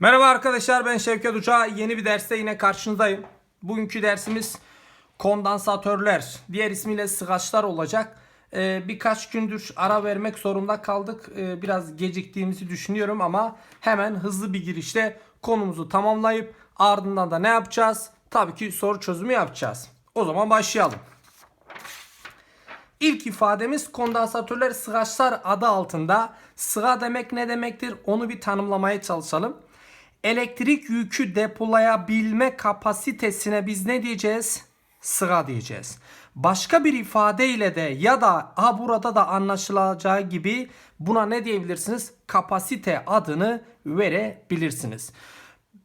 Merhaba arkadaşlar ben Şevket Uça. Yeni bir derste yine karşınızdayım. Bugünkü dersimiz kondansatörler. Diğer ismiyle sıgaçlar olacak. Ee, birkaç gündür ara vermek zorunda kaldık. Ee, biraz geciktiğimizi düşünüyorum ama hemen hızlı bir girişte konumuzu tamamlayıp ardından da ne yapacağız? Tabii ki soru çözümü yapacağız. O zaman başlayalım. İlk ifademiz kondansatörler sıgaçlar adı altında. Sıga demek ne demektir? Onu bir tanımlamaya çalışalım. Elektrik yükü depolayabilme kapasitesine biz ne diyeceğiz? Sıga diyeceğiz. Başka bir ifadeyle de ya da ha burada da anlaşılacağı gibi buna ne diyebilirsiniz? Kapasite adını verebilirsiniz.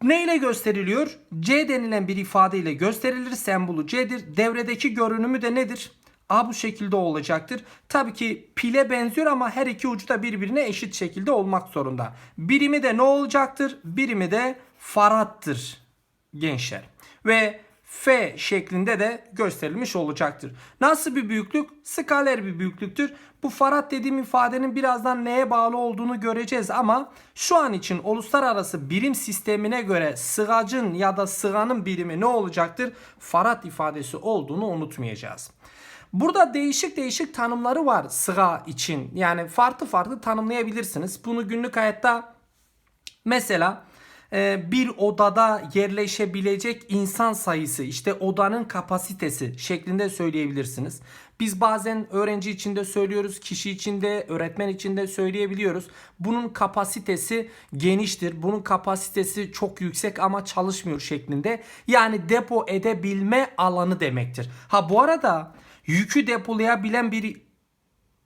Ne ile gösteriliyor? C denilen bir ifade ile gösterilir. Sembolü C'dir. Devredeki görünümü de nedir? A bu şekilde olacaktır. Tabii ki pile benziyor ama her iki ucu da birbirine eşit şekilde olmak zorunda. Birimi de ne olacaktır? Birimi de farattır gençler. Ve F şeklinde de gösterilmiş olacaktır. Nasıl bir büyüklük? Skaler bir büyüklüktür. Bu farad dediğim ifadenin birazdan neye bağlı olduğunu göreceğiz ama şu an için uluslararası birim sistemine göre sığacın ya da sıganın birimi ne olacaktır? Farad ifadesi olduğunu unutmayacağız. Burada değişik değişik tanımları var sıga için. Yani farklı farklı tanımlayabilirsiniz. Bunu günlük hayatta mesela e, bir odada yerleşebilecek insan sayısı işte odanın kapasitesi şeklinde söyleyebilirsiniz. Biz bazen öğrenci içinde söylüyoruz, kişi içinde, öğretmen içinde söyleyebiliyoruz. Bunun kapasitesi geniştir. Bunun kapasitesi çok yüksek ama çalışmıyor şeklinde. Yani depo edebilme alanı demektir. Ha bu arada yükü depolayabilen bir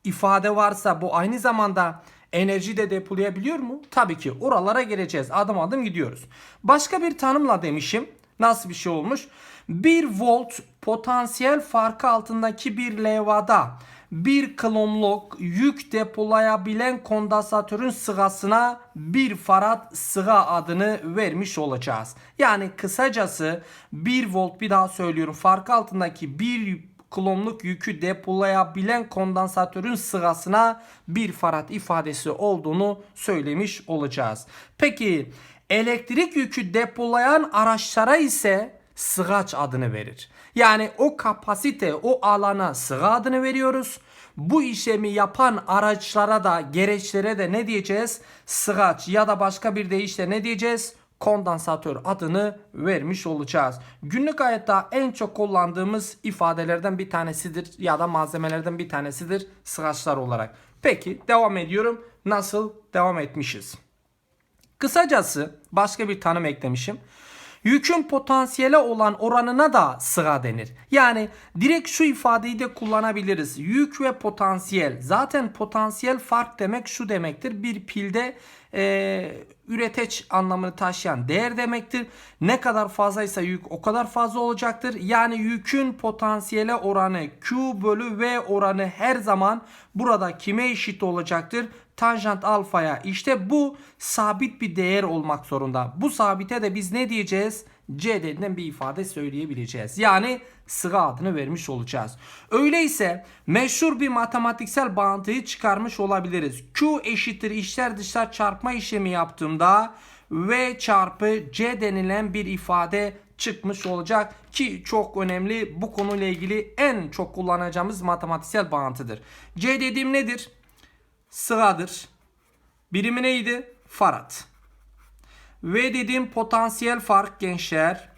ifade varsa bu aynı zamanda enerji de depolayabiliyor mu? Tabii ki oralara geleceğiz. Adım adım gidiyoruz. Başka bir tanımla demişim. Nasıl bir şey olmuş? 1 volt potansiyel farkı altındaki bir levhada 1 klonluk yük depolayabilen kondansatörün sıgasına 1 farad sıga adını vermiş olacağız. Yani kısacası 1 volt bir daha söylüyorum farkı altındaki 1 klonluk yükü depolayabilen kondansatörün sıgasına 1 farad ifadesi olduğunu söylemiş olacağız. Peki elektrik yükü depolayan araçlara ise sıgaç adını verir. Yani o kapasite, o alana sıga adını veriyoruz. Bu işlemi yapan araçlara da, gereçlere de ne diyeceğiz? Sıgaç ya da başka bir deyişle ne diyeceğiz? Kondansatör adını vermiş olacağız. Günlük hayatta en çok kullandığımız ifadelerden bir tanesidir ya da malzemelerden bir tanesidir sıgaçlar olarak. Peki devam ediyorum. Nasıl devam etmişiz? Kısacası başka bir tanım eklemişim. Yükün potansiyele olan oranına da sıga denir. Yani direkt şu ifadeyi de kullanabiliriz. Yük ve potansiyel. Zaten potansiyel fark demek şu demektir. Bir pilde e, üreteç anlamını taşıyan değer demektir. Ne kadar fazlaysa yük o kadar fazla olacaktır. Yani yükün potansiyele oranı Q bölü V oranı her zaman burada kime eşit olacaktır? Tanjant alfaya. İşte bu sabit bir değer olmak zorunda. Bu sabite de biz ne diyeceğiz? C denilen bir ifade söyleyebileceğiz. Yani sıra adını vermiş olacağız. Öyleyse meşhur bir matematiksel bağıntıyı çıkarmış olabiliriz. Q eşittir içler dışlar çarpma işlemi yaptığımda V çarpı C denilen bir ifade çıkmış olacak ki çok önemli bu konuyla ilgili en çok kullanacağımız matematiksel bağıntıdır. C dediğim nedir? Sıradır. Birimi neydi? Farad. V dediğim potansiyel fark gençler.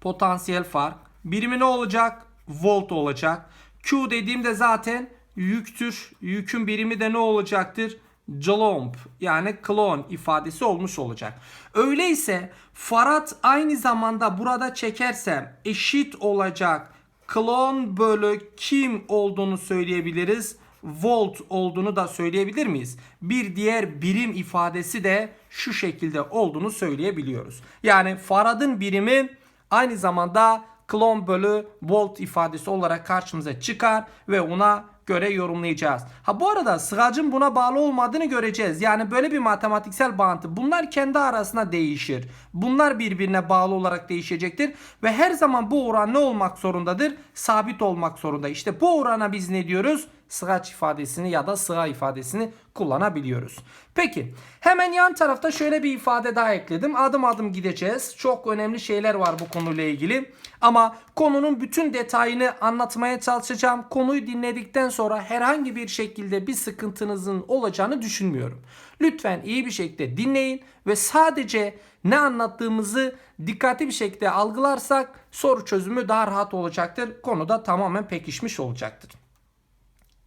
Potansiyel fark. Birimi ne olacak? Volt olacak. Q dediğimde zaten yüktür. Yükün birimi de ne olacaktır? Coulomb yani klon ifadesi olmuş olacak. Öyleyse farad aynı zamanda burada çekersem eşit olacak klon bölü kim olduğunu söyleyebiliriz. Volt olduğunu da söyleyebilir miyiz? Bir diğer birim ifadesi de şu şekilde olduğunu söyleyebiliyoruz. Yani faradın birimi aynı zamanda klon bölü volt ifadesi olarak karşımıza çıkar ve ona göre yorumlayacağız. Ha bu arada sıracın buna bağlı olmadığını göreceğiz. Yani böyle bir matematiksel bağıntı. Bunlar kendi arasında değişir. Bunlar birbirine bağlı olarak değişecektir. Ve her zaman bu oran ne olmak zorundadır? Sabit olmak zorunda. İşte bu orana biz ne diyoruz? Sıgaç ifadesini ya da sığa ifadesini kullanabiliyoruz. Peki hemen yan tarafta şöyle bir ifade daha ekledim. Adım adım gideceğiz. Çok önemli şeyler var bu konuyla ilgili. Ama konunun bütün detayını anlatmaya çalışacağım. Konuyu dinledikten sonra herhangi bir şekilde bir sıkıntınızın olacağını düşünmüyorum. Lütfen iyi bir şekilde dinleyin ve sadece ne anlattığımızı dikkatli bir şekilde algılarsak soru çözümü daha rahat olacaktır. Konu da tamamen pekişmiş olacaktır.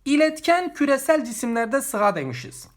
İletken küresel cisimlerde sığa demişiz.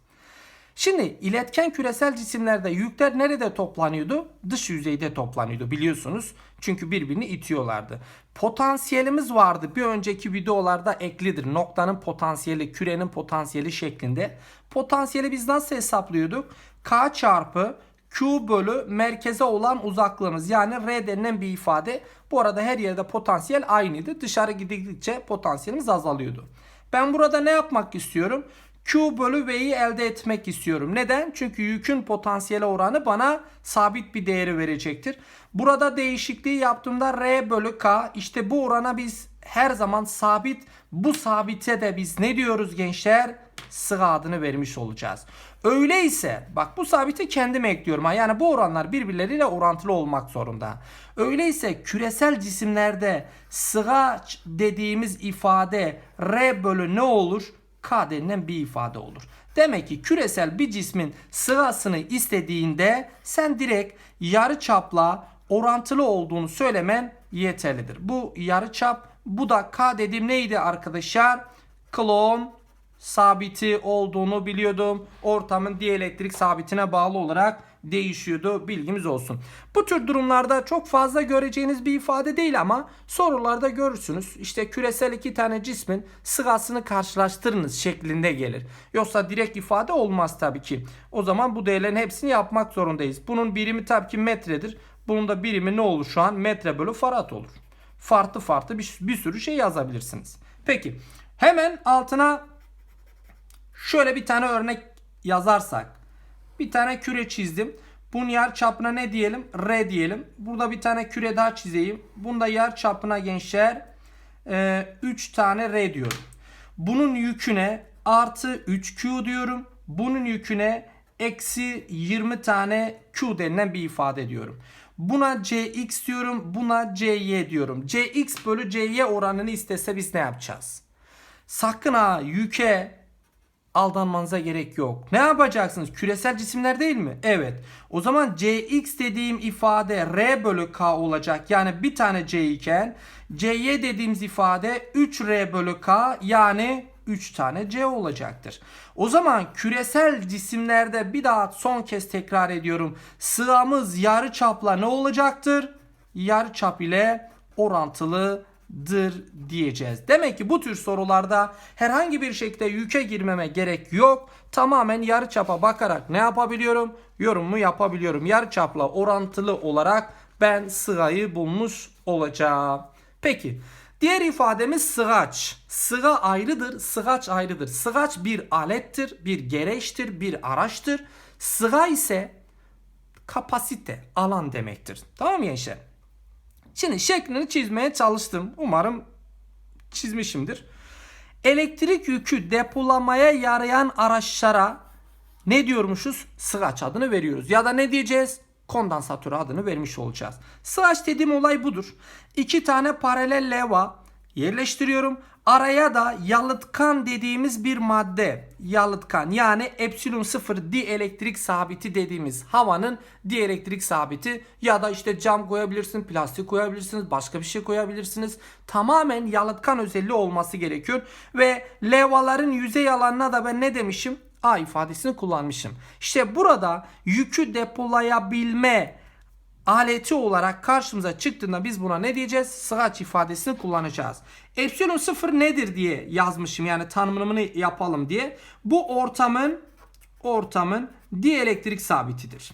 Şimdi iletken küresel cisimlerde yükler nerede toplanıyordu? Dış yüzeyde toplanıyordu biliyorsunuz. Çünkü birbirini itiyorlardı. Potansiyelimiz vardı. Bir önceki videolarda eklidir. Noktanın potansiyeli, kürenin potansiyeli şeklinde. Potansiyeli biz nasıl hesaplıyorduk? K çarpı Q bölü merkeze olan uzaklığımız yani R denilen bir ifade. Bu arada her yerde potansiyel aynıydı. Dışarı gidildikçe potansiyelimiz azalıyordu. Ben burada ne yapmak istiyorum? Q bölü V'yi elde etmek istiyorum. Neden? Çünkü yükün potansiyel oranı bana sabit bir değeri verecektir. Burada değişikliği yaptığımda R bölü K işte bu orana biz her zaman sabit bu sabite de biz ne diyoruz gençler? Sığa adını vermiş olacağız. Öyleyse bak bu sabiti kendim ekliyorum. Yani bu oranlar birbirleriyle orantılı olmak zorunda. Öyleyse küresel cisimlerde sıgaç dediğimiz ifade R bölü ne olur? K denilen bir ifade olur. Demek ki küresel bir cismin sıgasını istediğinde sen direkt yarı çapla orantılı olduğunu söylemen yeterlidir. Bu yarı çap bu da K dediğim neydi arkadaşlar? Klon sabiti olduğunu biliyordum. Ortamın dielektrik sabitine bağlı olarak değişiyordu. Bilgimiz olsun. Bu tür durumlarda çok fazla göreceğiniz bir ifade değil ama sorularda görürsünüz. İşte küresel iki tane cismin sıgasını karşılaştırınız şeklinde gelir. Yoksa direkt ifade olmaz tabii ki. O zaman bu değerlerin hepsini yapmak zorundayız. Bunun birimi tabii ki metredir. Bunun da birimi ne olur şu an? Metre bölü farad olur. Farklı farklı bir, bir sürü şey yazabilirsiniz. Peki hemen altına şöyle bir tane örnek yazarsak. Bir tane küre çizdim. Bunun yer çapına ne diyelim? R diyelim. Burada bir tane küre daha çizeyim. Bunda yer çapına gençler 3 e, tane R diyorum. Bunun yüküne artı 3Q diyorum. Bunun yüküne eksi 20 tane Q denilen bir ifade diyorum. Buna Cx diyorum. Buna Cy diyorum. Cx bölü Cy oranını istese biz ne yapacağız? Sakın ha yüke aldanmanıza gerek yok. Ne yapacaksınız? Küresel cisimler değil mi? Evet. O zaman Cx dediğim ifade R bölü K olacak. Yani bir tane C iken Cy dediğimiz ifade 3R bölü K yani 3 tane C olacaktır. O zaman küresel cisimlerde bir daha son kez tekrar ediyorum. Sığamız yarı çapla ne olacaktır? Yarı çap ile orantılı dır diyeceğiz. Demek ki bu tür sorularda herhangi bir şekilde yüke girmeme gerek yok. Tamamen yarı çapa bakarak ne yapabiliyorum? Yorumumu yapabiliyorum. Yarı çapla orantılı olarak ben sırayı bulmuş olacağım. Peki diğer ifademiz sıgaç. Sıga ayrıdır, sıgaç ayrıdır. Sıgaç bir alettir, bir gereçtir, bir araçtır. Sıga ise kapasite, alan demektir. Tamam mı gençler? Şimdi şeklini çizmeye çalıştım. Umarım çizmişimdir. Elektrik yükü depolamaya yarayan araçlara ne diyormuşuz? Sıgaç adını veriyoruz. Ya da ne diyeceğiz? Kondansatör adını vermiş olacağız. Sıgaç dediğim olay budur. İki tane paralel leva yerleştiriyorum. Araya da yalıtkan dediğimiz bir madde. Yalıtkan yani epsilon 0 dielektrik sabiti dediğimiz havanın dielektrik sabiti ya da işte cam koyabilirsiniz, plastik koyabilirsiniz, başka bir şey koyabilirsiniz. Tamamen yalıtkan özelliği olması gerekiyor. Ve levaların yüzey alanına da ben ne demişim? A ifadesini kullanmışım. İşte burada yükü depolayabilme aleti olarak karşımıza çıktığında biz buna ne diyeceğiz? Sıraç ifadesini kullanacağız. Epsilon 0 nedir diye yazmışım yani tanımını yapalım diye. Bu ortamın ortamın dielektrik sabitidir.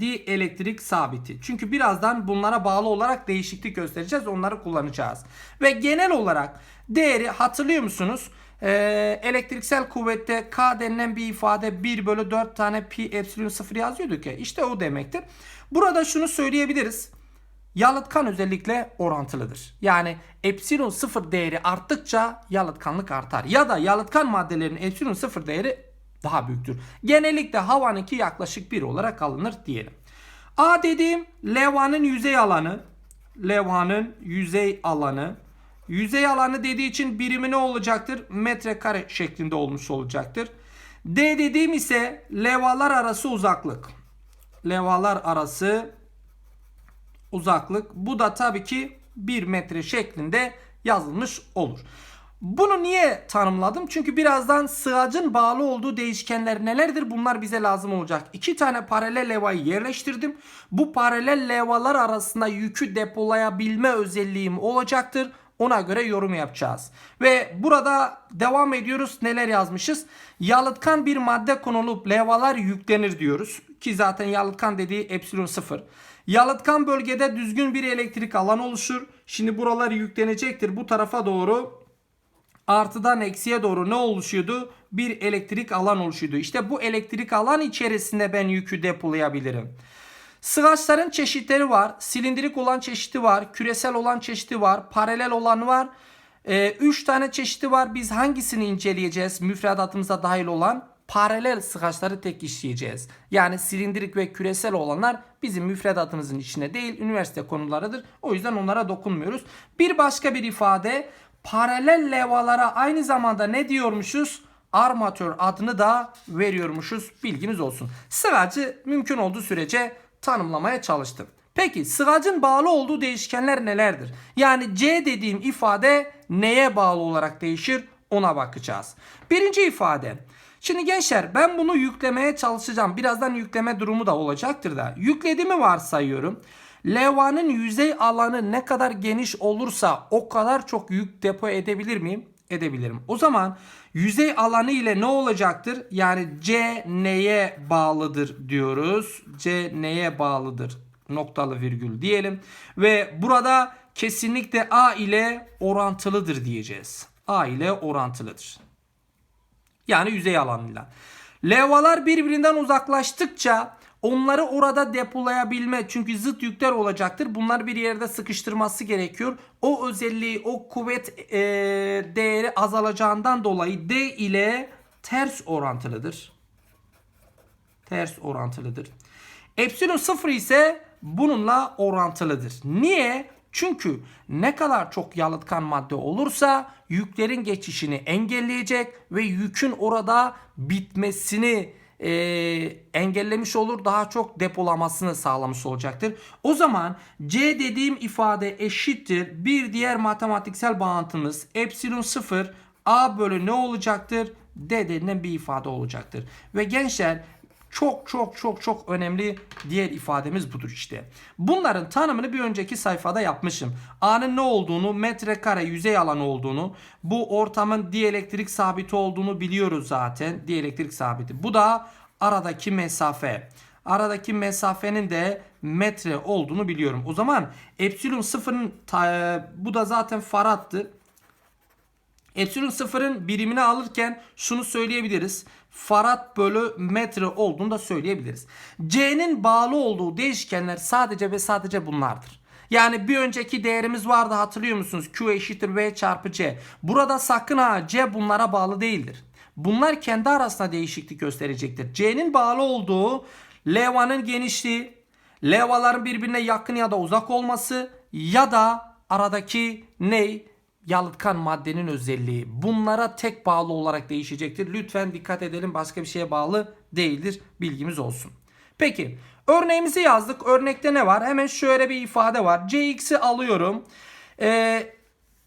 Dielektrik sabiti. Çünkü birazdan bunlara bağlı olarak değişiklik göstereceğiz. Onları kullanacağız. Ve genel olarak değeri hatırlıyor musunuz? Ee, elektriksel kuvvette K denilen bir ifade 1 bölü 4 tane pi epsilon 0 yazıyorduk ya. İşte o demektir. Burada şunu söyleyebiliriz. yalıtkan özellikle orantılıdır. Yani epsilon sıfır değeri arttıkça yalıtkanlık artar. Ya da yalıtkan maddelerin epsilon sıfır değeri daha büyüktür. Genellikle havanınki yaklaşık 1 olarak alınır diyelim. A dediğim levhanın yüzey alanı. Levhanın yüzey alanı. Yüzey alanı dediği için birimi ne olacaktır? Metrekare şeklinde olmuş olacaktır. D dediğim ise levhalar arası uzaklık. Levhalar arası uzaklık. Bu da tabii ki 1 metre şeklinde yazılmış olur. Bunu niye tanımladım? Çünkü birazdan sığacın bağlı olduğu değişkenler nelerdir? Bunlar bize lazım olacak. İki tane paralel levhayı yerleştirdim. Bu paralel levhalar arasında yükü depolayabilme özelliğim olacaktır. Ona göre yorum yapacağız. Ve burada devam ediyoruz. Neler yazmışız? Yalıtkan bir madde konulup levhalar yüklenir diyoruz. Ki zaten yalıtkan dediği epsilon sıfır. Yalıtkan bölgede düzgün bir elektrik alan oluşur. Şimdi buralar yüklenecektir. Bu tarafa doğru artıdan eksiye doğru ne oluşuyordu? Bir elektrik alan oluşuyordu. İşte bu elektrik alan içerisinde ben yükü depolayabilirim. Sıvaçların çeşitleri var. Silindirik olan çeşidi var. Küresel olan çeşidi var. Paralel olan var. 3 tane çeşidi var. Biz hangisini inceleyeceğiz? Müfredatımıza dahil olan paralel sıkaçları tek işleyeceğiz. Yani silindirik ve küresel olanlar bizim müfredatımızın içine değil üniversite konularıdır. O yüzden onlara dokunmuyoruz. Bir başka bir ifade paralel levhalara aynı zamanda ne diyormuşuz? Armatör adını da veriyormuşuz. Bilginiz olsun. Sıracı mümkün olduğu sürece tanımlamaya çalıştım. Peki sıracın bağlı olduğu değişkenler nelerdir? Yani C dediğim ifade neye bağlı olarak değişir? Ona bakacağız. Birinci ifade. Şimdi gençler ben bunu yüklemeye çalışacağım. Birazdan yükleme durumu da olacaktır da. Yüklediğimi varsayıyorum. Levhanın yüzey alanı ne kadar geniş olursa o kadar çok yük depo edebilir miyim? Edebilirim. O zaman yüzey alanı ile ne olacaktır? Yani C neye bağlıdır diyoruz. C neye bağlıdır? Noktalı virgül diyelim. Ve burada kesinlikle A ile orantılıdır diyeceğiz. A ile orantılıdır. Yani yüzey alanıyla. Levhalar birbirinden uzaklaştıkça onları orada depolayabilme çünkü zıt yükler olacaktır. Bunlar bir yerde sıkıştırması gerekiyor. O özelliği, o kuvvet e, değeri azalacağından dolayı D ile ters orantılıdır. Ters orantılıdır. Epsilon 0 ise bununla orantılıdır. Niye? Çünkü ne kadar çok yalıtkan madde olursa yüklerin geçişini engelleyecek ve yükün orada bitmesini e, engellemiş olur. Daha çok depolamasını sağlamış olacaktır. O zaman C dediğim ifade eşittir. Bir diğer matematiksel bağıntımız epsilon 0 A bölü ne olacaktır? D denilen bir ifade olacaktır. Ve gençler çok çok çok çok önemli diğer ifademiz budur işte. Bunların tanımını bir önceki sayfada yapmışım. A'nın ne olduğunu, metrekare yüzey alanı olduğunu, bu ortamın dielektrik sabiti olduğunu biliyoruz zaten. Dielektrik sabiti. Bu da aradaki mesafe. Aradaki mesafenin de metre olduğunu biliyorum. O zaman epsilon sıfırın bu da zaten farattı. Epsilon sıfırın birimini alırken şunu söyleyebiliriz. Farad bölü metre olduğunu da söyleyebiliriz. C'nin bağlı olduğu değişkenler sadece ve sadece bunlardır. Yani bir önceki değerimiz vardı hatırlıyor musunuz? Q eşittir V çarpı C. Burada sakın ha C bunlara bağlı değildir. Bunlar kendi arasında değişiklik gösterecektir. C'nin bağlı olduğu levhanın genişliği, levhaların birbirine yakın ya da uzak olması ya da aradaki ney? Yalıtkan maddenin özelliği bunlara tek bağlı olarak değişecektir. Lütfen dikkat edelim başka bir şeye bağlı değildir. Bilgimiz olsun. Peki örneğimizi yazdık. Örnekte ne var? Hemen şöyle bir ifade var. Cx'i alıyorum. Ee,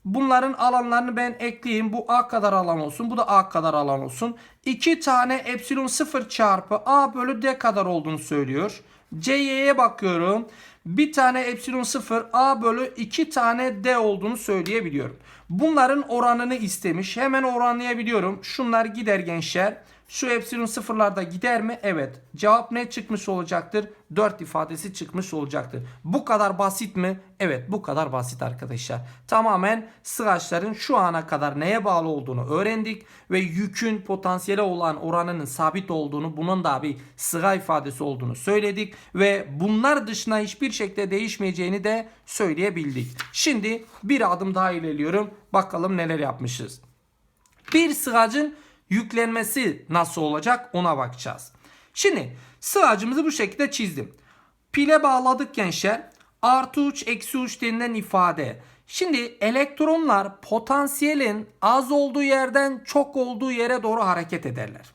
bunların alanlarını ben ekleyeyim. Bu A kadar alan olsun. Bu da A kadar alan olsun. 2 tane epsilon 0 çarpı A bölü D kadar olduğunu söylüyor. C'ye bakıyorum. Bir tane epsilon 0 A bölü 2 tane D olduğunu söyleyebiliyorum. Bunların oranını istemiş. Hemen oranlayabiliyorum. Şunlar gider gençler. Şu epsilon sıfırlarda gider mi? Evet. Cevap ne çıkmış olacaktır? 4 ifadesi çıkmış olacaktır. Bu kadar basit mi? Evet bu kadar basit arkadaşlar. Tamamen sıraçların şu ana kadar neye bağlı olduğunu öğrendik ve yükün potansiyele olan oranının sabit olduğunu bunun da bir sıra ifadesi olduğunu söyledik ve bunlar dışında hiçbir şekilde değişmeyeceğini de söyleyebildik. Şimdi bir adım daha ilerliyorum. Bakalım neler yapmışız. Bir sıracın yüklenmesi nasıl olacak ona bakacağız. Şimdi sıracımızı bu şekilde çizdim. Pile bağladık gençler. Artı uç eksi uç denilen ifade. Şimdi elektronlar potansiyelin az olduğu yerden çok olduğu yere doğru hareket ederler.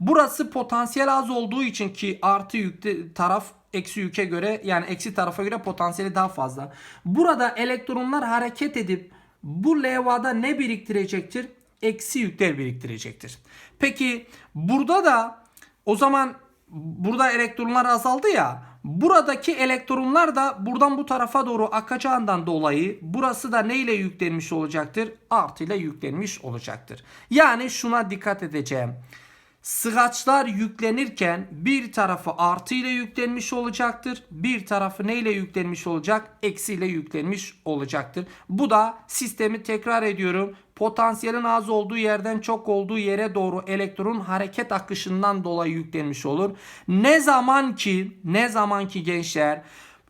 Burası potansiyel az olduğu için ki artı yükte taraf eksi yüke göre yani eksi tarafa göre potansiyeli daha fazla. Burada elektronlar hareket edip bu levhada ne biriktirecektir? Eksi yükler biriktirecektir. Peki burada da o zaman burada elektronlar azaldı ya. Buradaki elektronlar da buradan bu tarafa doğru akacağından dolayı burası da neyle yüklenmiş olacaktır? Artı ile yüklenmiş olacaktır. Yani şuna dikkat edeceğim. Sıgaçlar yüklenirken bir tarafı artı ile yüklenmiş olacaktır. Bir tarafı neyle yüklenmiş olacak? Eksi ile yüklenmiş olacaktır. Bu da sistemi tekrar ediyorum. Potansiyelin az olduğu yerden çok olduğu yere doğru elektronun hareket akışından dolayı yüklenmiş olur. Ne zaman ki ne zaman ki gençler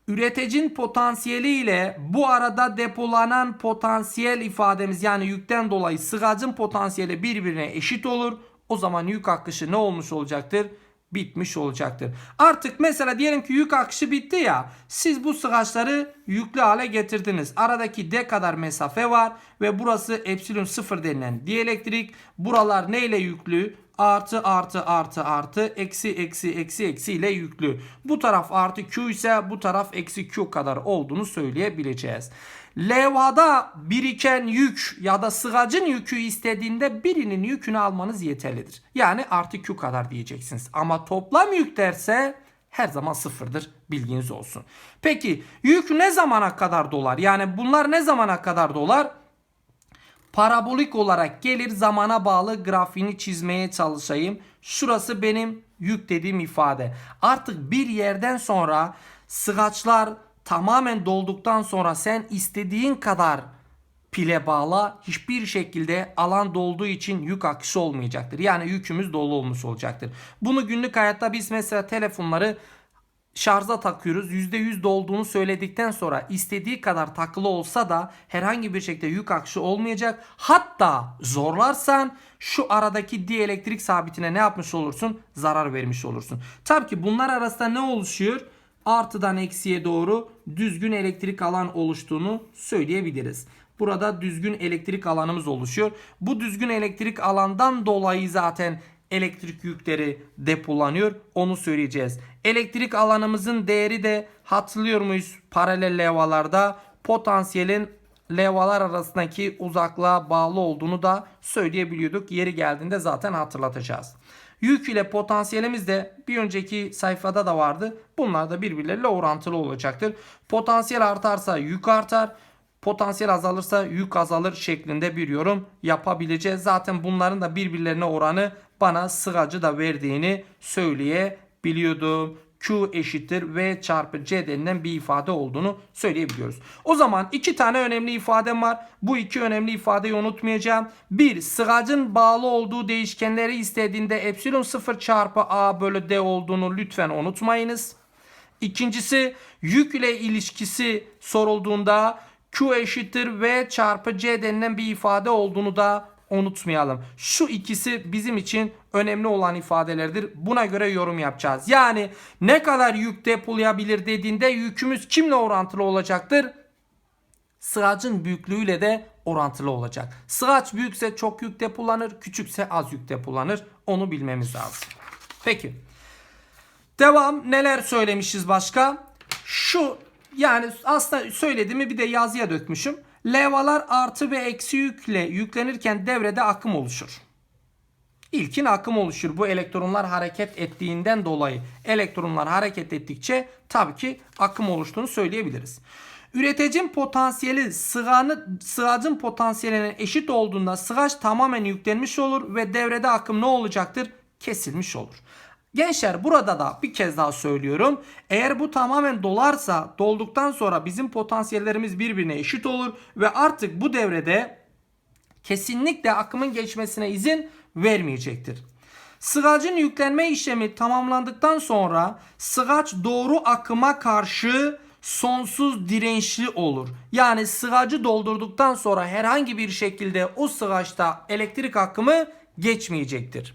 üreticinin potansiyeli ile bu arada depolanan potansiyel ifademiz yani yükten dolayı sığacın potansiyeli birbirine eşit olur. O zaman yük akışı ne olmuş olacaktır? Bitmiş olacaktır. Artık mesela diyelim ki yük akışı bitti ya. Siz bu sıgaçları yüklü hale getirdiniz. Aradaki D kadar mesafe var ve burası epsilon sıfır denilen dielektrik. Buralar neyle yüklü? Artı artı artı artı eksi eksi eksi eksi ile yüklü. Bu taraf artı Q ise bu taraf eksi Q kadar olduğunu söyleyebileceğiz. Levhada biriken yük ya da sığacın yükü istediğinde birinin yükünü almanız yeterlidir. Yani artı Q kadar diyeceksiniz. Ama toplam yük derse her zaman sıfırdır. Bilginiz olsun. Peki yük ne zamana kadar dolar? Yani bunlar ne zamana kadar dolar? Parabolik olarak gelir zamana bağlı grafiğini çizmeye çalışayım. Şurası benim yük dediğim ifade. Artık bir yerden sonra sıgaçlar tamamen dolduktan sonra sen istediğin kadar pile bağla hiçbir şekilde alan dolduğu için yük akışı olmayacaktır. Yani yükümüz dolu olmuş olacaktır. Bunu günlük hayatta biz mesela telefonları şarja takıyoruz. %100 dolduğunu söyledikten sonra istediği kadar takılı olsa da herhangi bir şekilde yük akışı olmayacak. Hatta zorlarsan şu aradaki dielektrik sabitine ne yapmış olursun? Zarar vermiş olursun. Tabii ki bunlar arasında ne oluşuyor? Artıdan eksiye doğru düzgün elektrik alan oluştuğunu söyleyebiliriz. Burada düzgün elektrik alanımız oluşuyor. Bu düzgün elektrik alandan dolayı zaten elektrik yükleri depolanıyor. Onu söyleyeceğiz. Elektrik alanımızın değeri de hatırlıyor muyuz? Paralel levhalarda potansiyelin levhalar arasındaki uzaklığa bağlı olduğunu da söyleyebiliyorduk. Yeri geldiğinde zaten hatırlatacağız. Yük ile potansiyelimiz de bir önceki sayfada da vardı. Bunlar da birbirleriyle orantılı olacaktır. Potansiyel artarsa yük artar. Potansiyel azalırsa yük azalır şeklinde bir yorum yapabileceğiz. Zaten bunların da birbirlerine oranı bana sıracı da verdiğini söyleyebiliyordum. Q eşittir V çarpı C denilen bir ifade olduğunu söyleyebiliyoruz. O zaman iki tane önemli ifadem var. Bu iki önemli ifadeyi unutmayacağım. Bir, sıracın bağlı olduğu değişkenleri istediğinde epsilon 0 çarpı A bölü D olduğunu lütfen unutmayınız. İkincisi yük ile ilişkisi sorulduğunda Q eşittir V çarpı C denilen bir ifade olduğunu da unutmayalım. Şu ikisi bizim için önemli olan ifadelerdir. Buna göre yorum yapacağız. Yani ne kadar yük depolayabilir dediğinde yükümüz kimle orantılı olacaktır? Sığacın büyüklüğüyle de orantılı olacak. Sığaç büyükse çok yük depolanır, küçükse az yük depolanır. Onu bilmemiz lazım. Peki. Devam neler söylemişiz başka? Şu yani aslında söylediğimi bir de yazıya dökmüşüm. Levhalar artı ve eksi yükle yüklenirken devrede akım oluşur. İlkin akım oluşur. Bu elektronlar hareket ettiğinden dolayı elektronlar hareket ettikçe tabii ki akım oluştuğunu söyleyebiliriz. Üreticinin potansiyeli sığanı, sığacın potansiyeline eşit olduğunda sığaç tamamen yüklenmiş olur ve devrede akım ne olacaktır? kesilmiş olur. Gençler burada da bir kez daha söylüyorum. Eğer bu tamamen dolarsa dolduktan sonra bizim potansiyellerimiz birbirine eşit olur ve artık bu devrede kesinlikle akımın geçmesine izin vermeyecektir. Sığacın yüklenme işlemi tamamlandıktan sonra sıgaç doğru akıma karşı sonsuz dirençli olur. Yani sığacı doldurduktan sonra herhangi bir şekilde o sıgaçta elektrik akımı geçmeyecektir.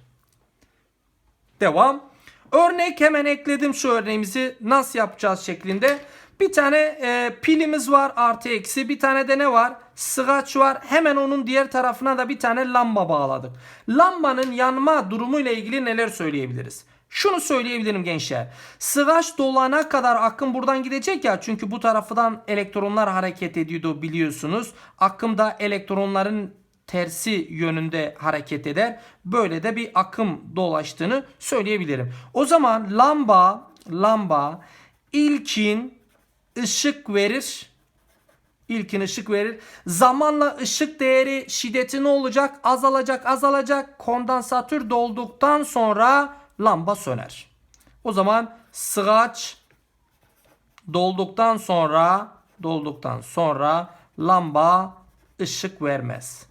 Devam. Örnek hemen ekledim şu örneğimizi nasıl yapacağız şeklinde. Bir tane e, pilimiz var artı eksi bir tane de ne var? Sıgaç var. Hemen onun diğer tarafına da bir tane lamba bağladık. Lambanın yanma durumu ile ilgili neler söyleyebiliriz? Şunu söyleyebilirim gençler. Sıgaç dolana kadar akım buradan gidecek ya. Çünkü bu tarafından elektronlar hareket ediyordu biliyorsunuz. Akım da elektronların tersi yönünde hareket eder. Böyle de bir akım dolaştığını söyleyebilirim. O zaman lamba lamba ilkin ışık verir. İlkin ışık verir. Zamanla ışık değeri şiddeti ne olacak? Azalacak, azalacak. Kondansatör dolduktan sonra lamba söner. O zaman sıgaç dolduktan sonra dolduktan sonra lamba ışık vermez.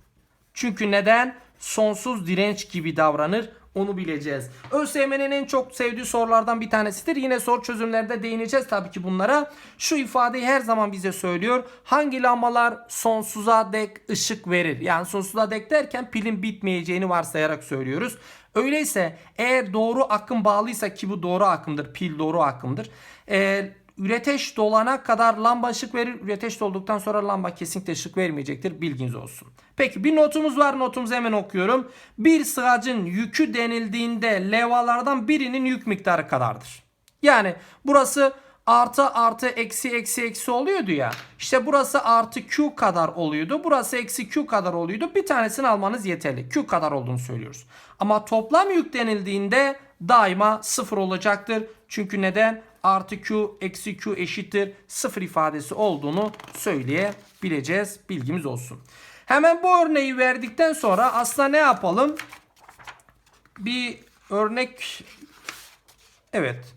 Çünkü neden? Sonsuz direnç gibi davranır. Onu bileceğiz. ÖSYM'nin en çok sevdiği sorulardan bir tanesidir. Yine soru çözümlerinde değineceğiz tabii ki bunlara. Şu ifadeyi her zaman bize söylüyor. Hangi lambalar sonsuza dek ışık verir? Yani sonsuza dek derken pilin bitmeyeceğini varsayarak söylüyoruz. Öyleyse eğer doğru akım bağlıysa ki bu doğru akımdır. Pil doğru akımdır. Eğer üreteş dolana kadar lamba ışık verir. Üreteş dolduktan sonra lamba kesinlikle ışık vermeyecektir. Bilginiz olsun. Peki bir notumuz var. Notumuzu hemen okuyorum. Bir sığacın yükü denildiğinde levalardan birinin yük miktarı kadardır. Yani burası artı artı eksi eksi eksi oluyordu ya. İşte burası artı Q kadar oluyordu. Burası eksi Q kadar oluyordu. Bir tanesini almanız yeterli. Q kadar olduğunu söylüyoruz. Ama toplam yük denildiğinde daima sıfır olacaktır. Çünkü neden? Artı Q eksi Q eşittir sıfır ifadesi olduğunu söyleyebileceğiz. Bilgimiz olsun. Hemen bu örneği verdikten sonra aslında ne yapalım? Bir örnek Evet.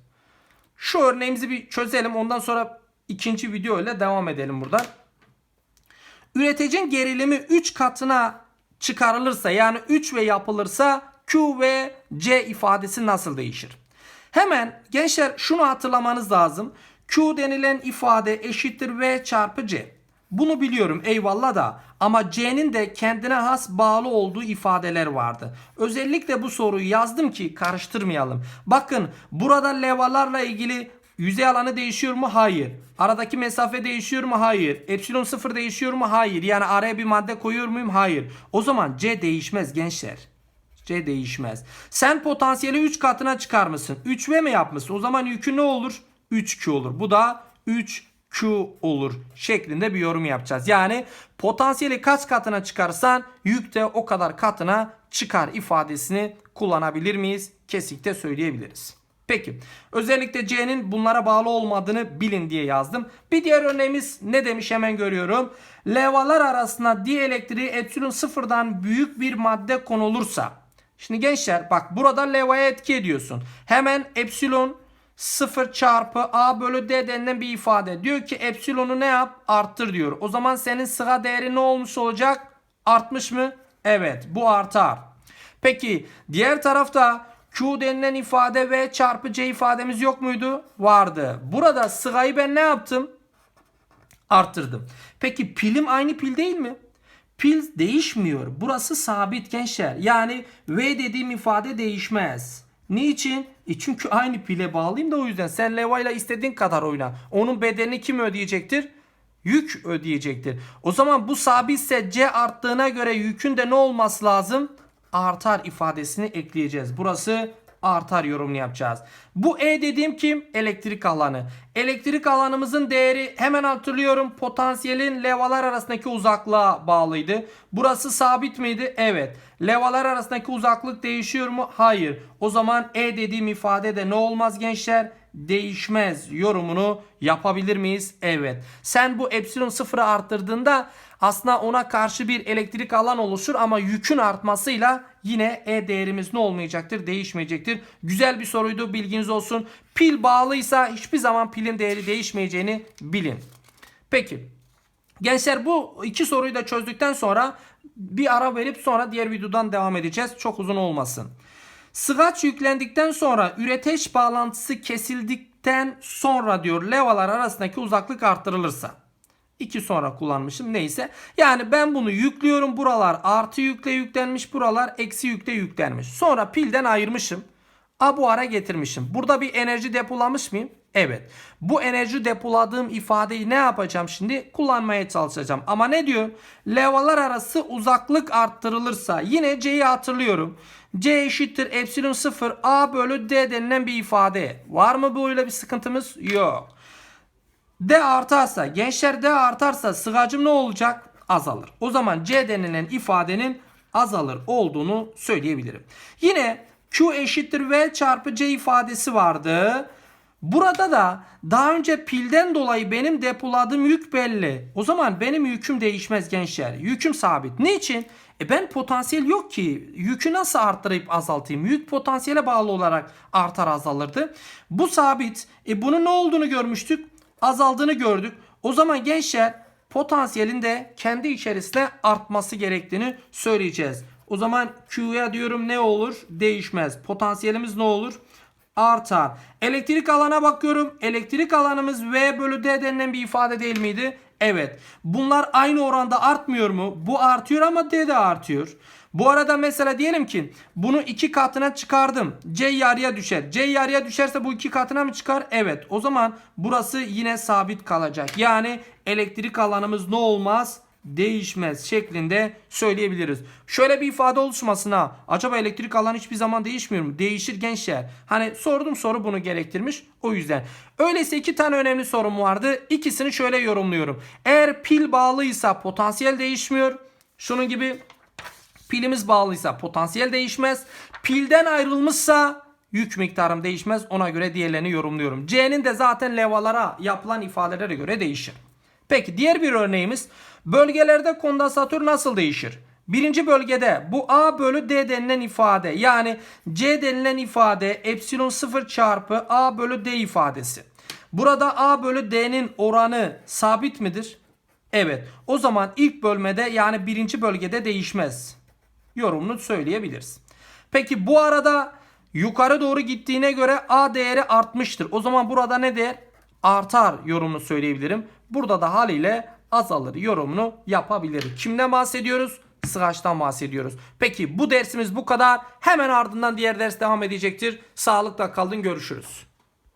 Şu örneğimizi bir çözelim. Ondan sonra ikinci video ile devam edelim buradan. Üreticinin gerilimi 3 katına çıkarılırsa yani 3 ve yapılırsa Q ve C ifadesi nasıl değişir? Hemen gençler şunu hatırlamanız lazım. Q denilen ifade eşittir V çarpı C. Bunu biliyorum eyvallah da ama C'nin de kendine has bağlı olduğu ifadeler vardı. Özellikle bu soruyu yazdım ki karıştırmayalım. Bakın burada levalarla ilgili yüzey alanı değişiyor mu? Hayır. Aradaki mesafe değişiyor mu? Hayır. Epsilon sıfır değişiyor mu? Hayır. Yani araya bir madde koyuyor muyum? Hayır. O zaman C değişmez gençler. C değişmez. Sen potansiyeli 3 katına çıkarmışsın. 3V mi yapmışsın? O zaman yükü ne olur? 3Q olur. Bu da 3Q olur şeklinde bir yorum yapacağız. Yani potansiyeli kaç katına çıkarsan yük de o kadar katına çıkar ifadesini kullanabilir miyiz? Kesinlikle söyleyebiliriz. Peki özellikle C'nin bunlara bağlı olmadığını bilin diye yazdım. Bir diğer örneğimiz ne demiş hemen görüyorum. Levalar arasında dielektriği epsilon sıfırdan büyük bir madde konulursa Şimdi gençler bak burada levaya etki ediyorsun. Hemen epsilon 0 çarpı a bölü d denilen bir ifade. Diyor ki epsilonu ne yap? Arttır diyor. O zaman senin sıra değeri ne olmuş olacak? Artmış mı? Evet bu artar. Peki diğer tarafta Q denilen ifade ve çarpı C ifademiz yok muydu? Vardı. Burada sırayı ben ne yaptım? Arttırdım. Peki pilim aynı pil değil mi? Pil değişmiyor. Burası sabit gençler. Yani V dediğim ifade değişmez. Niçin? E çünkü aynı pile bağlıyım da o yüzden. Sen leva ile istediğin kadar oyna. Onun bedelini kim ödeyecektir? Yük ödeyecektir. O zaman bu sabitse C arttığına göre yükün de ne olması lazım? Artar ifadesini ekleyeceğiz. Burası artar yorumunu yapacağız. Bu E dediğim kim? Elektrik alanı. Elektrik alanımızın değeri hemen hatırlıyorum. Potansiyelin levalar arasındaki uzaklığa bağlıydı. Burası sabit miydi? Evet. Levalar arasındaki uzaklık değişiyor mu? Hayır. O zaman E dediğim ifade de ne olmaz gençler? değişmez yorumunu yapabilir miyiz? Evet. Sen bu epsilon sıfırı arttırdığında aslında ona karşı bir elektrik alan oluşur ama yükün artmasıyla yine E değerimiz ne olmayacaktır? Değişmeyecektir. Güzel bir soruydu bilginiz olsun. Pil bağlıysa hiçbir zaman pilin değeri değişmeyeceğini bilin. Peki. Gençler bu iki soruyu da çözdükten sonra bir ara verip sonra diğer videodan devam edeceğiz. Çok uzun olmasın. Sıgaç yüklendikten sonra üreteç bağlantısı kesildikten sonra diyor levalar arasındaki uzaklık arttırılırsa. 2 sonra kullanmışım neyse. Yani ben bunu yüklüyorum. Buralar artı yükle yüklenmiş. Buralar eksi yükle yüklenmiş. Sonra pilden ayırmışım. A bu ara getirmişim. Burada bir enerji depolamış mıyım? Evet. Bu enerji depoladığım ifadeyi ne yapacağım şimdi? Kullanmaya çalışacağım. Ama ne diyor? Levalar arası uzaklık arttırılırsa yine C'yi hatırlıyorum. C eşittir epsilon 0 A bölü D denilen bir ifade. Var mı böyle bir sıkıntımız? Yok. D artarsa gençler D artarsa sığacım ne olacak? Azalır. O zaman C denilen ifadenin azalır olduğunu söyleyebilirim. Yine Q eşittir V çarpı C ifadesi vardı. Burada da daha önce pilden dolayı benim depoladığım yük belli. O zaman benim yüküm değişmez gençler. Yüküm sabit. Niçin? E ben potansiyel yok ki. Yükü nasıl arttırıp azaltayım? Yük potansiyele bağlı olarak artar azalırdı. Bu sabit. E bunun ne olduğunu görmüştük? Azaldığını gördük. O zaman gençler potansiyelin de kendi içerisinde artması gerektiğini söyleyeceğiz. O zaman Q'ya diyorum ne olur? Değişmez. Potansiyelimiz ne olur? Artar. Elektrik alana bakıyorum. Elektrik alanımız V bölü D denilen bir ifade değil miydi? Evet. Bunlar aynı oranda artmıyor mu? Bu artıyor ama D de artıyor. Bu arada mesela diyelim ki bunu iki katına çıkardım. C yarıya düşer. C yarıya düşerse bu iki katına mı çıkar? Evet. O zaman burası yine sabit kalacak. Yani elektrik alanımız ne olmaz? Değişmez şeklinde söyleyebiliriz. Şöyle bir ifade oluşmasına acaba elektrik alanı hiçbir zaman değişmiyor mu? Değişir gençler. Hani sordum soru bunu gerektirmiş. O yüzden. Öyleyse iki tane önemli sorum vardı. İkisini şöyle yorumluyorum. Eğer pil bağlıysa potansiyel değişmiyor. Şunun gibi pilimiz bağlıysa potansiyel değişmez. Pilden ayrılmışsa yük miktarım değişmez. Ona göre diğerlerini yorumluyorum. C'nin de zaten levalara yapılan ifadelere göre değişir. Peki diğer bir örneğimiz bölgelerde kondansatör nasıl değişir? Birinci bölgede bu A bölü D denilen ifade yani C denilen ifade epsilon 0 çarpı A bölü D ifadesi. Burada A bölü D'nin oranı sabit midir? Evet. O zaman ilk bölmede yani birinci bölgede değişmez. Yorumunu söyleyebiliriz. Peki bu arada yukarı doğru gittiğine göre A değeri artmıştır. O zaman burada ne değer? Artar yorumunu söyleyebilirim. Burada da haliyle azalır yorumunu yapabilirim. Kimden bahsediyoruz? Sıraçtan bahsediyoruz. Peki bu dersimiz bu kadar. Hemen ardından diğer ders devam edecektir. Sağlıkla kalın görüşürüz.